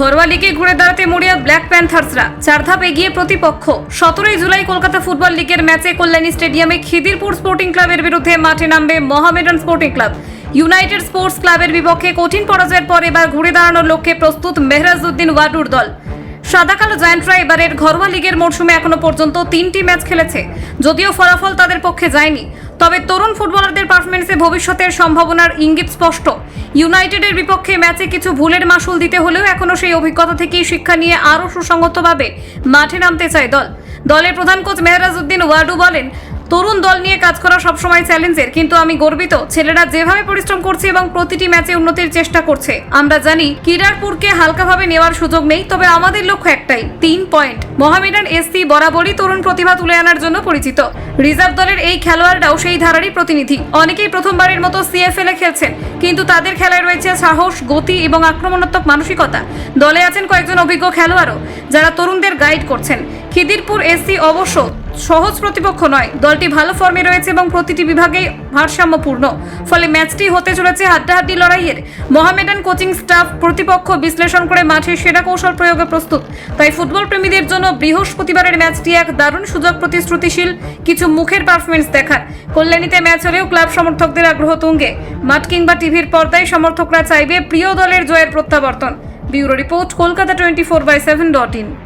ঘরোয়া লিগে ঘুরে দাঁড়াতে মরিয়া ব্ল্যাক প্যান্থার্সরা চার ধাপ এগিয়ে প্রতিপক্ষ। সতেরোই জুলাই কলকাতা ফুটবল লিগের ম্যাচে কল্যাণী স্টেডিয়ামে খিদিরপুর স্পোর্টিং ক্লাবের বিরুদ্ধে মাঠে নামবে Mohammedan sporting club. United sports ক্লাবের বিপক্ষে কঠিন পরাজয়ের পর এবার ঘুরে দাঁড়ানোর লক্ষ্যে প্রস্তুত মেহরাজউদ্দিন ওয়াডুর দল। সাদা কালো জায়ান্টরা এবারের ঘরোয়া লিগের মরশুমে এখনও পর্যন্ত তিনটি ম্যাচ খেলেছে। যদিও ফলাফল তাদের পক্ষে যায়নি। তবে তরুণ ফুটবলারদের পারফরমেন্সে ভবিষ্যতের সম্ভাবনার ইঙ্গিত স্পষ্ট। ইউনাইটেডের বিপক্ষে ম্যাচে কিছু ভুলের মাসুল দিতে হলেও এখনও সেই অভিজ্ঞতা থেকেই শিক্ষা নিয়ে আরও সুসংগতভাবে মাঠে নামতে চায় দল। দলের প্রধান কোচ মেহরাজ উদ্দিন ওয়ার্ডু বলেন তরুণ দল নিয়ে কাজ করা সবসময় চ্যালেঞ্জের, কিন্তু আমি গর্বিত। ছেলেরা যেভাবে পরিশ্রম করছে এবং প্রতিটি ম্যাচে উন্নতির চেষ্টা করছে। আমরা জানি কিরারপুরকে হালকাভাবে নেওয়ার সুযোগ নেই, তবে আমাদের লক্ষ্য একটাই, তিন পয়েন্ট। মোহামেডান এসসি বরাবরই তরুণ প্রতিভা তুলে আনার জন্য পরিচিত। রিজার্ভ দলের এই খেলোয়াড়রাও সেই ধারারই প্রতিনিধি। অনেকেই প্রথমবারের মতো সিএফএল এ খেলছেন, কিন্তু তাদের খেলায় রয়েছে সাহস, গতি এবং আক্রমণাত্মক মানসিকতা। দলে আছেন কয়েকজন অভিজ্ঞ খেলোয়াড়ও, যারা তরুণদের গাইড করছেন। খিদিরপুর এসসি অবশ্য সহজ প্রতিপক্ষ নয়। দলটি ভালো ফর্মে রয়েছে এবং প্রতিটি বিভাগেই ভারসাম্যপূর্ণ। ফলে ম্যাচটি হতে চলেছে হাড্ডাহাড্ডি লড়াইয়ের। মোহামেডান কোচিং স্টাফ প্রতিপক্ষ বিশ্লেষণ করে মাঠে সেরা কৌশল প্রয়োগে প্রস্তুত। তাই ফুটবল প্রেমীদের জন্য বৃহস্পতিবারের ম্যাচটি এক দারুণ সুযোগ প্রতিশ্রুতিশীল। কিছু মুখের পারফরমেন্স দেখার। কল্যাণীতে ম্যাচ হলেও ক্লাব সমর্থকদের আগ্রহ তুঙ্গে। মাঠ কিংবা টিভির পর্দায় সমর্থকরা চাইবে প্রিয় দলের জয়ের প্রত্যাবর্তন। Bureau report, Kolkata twenty four by seven dot in.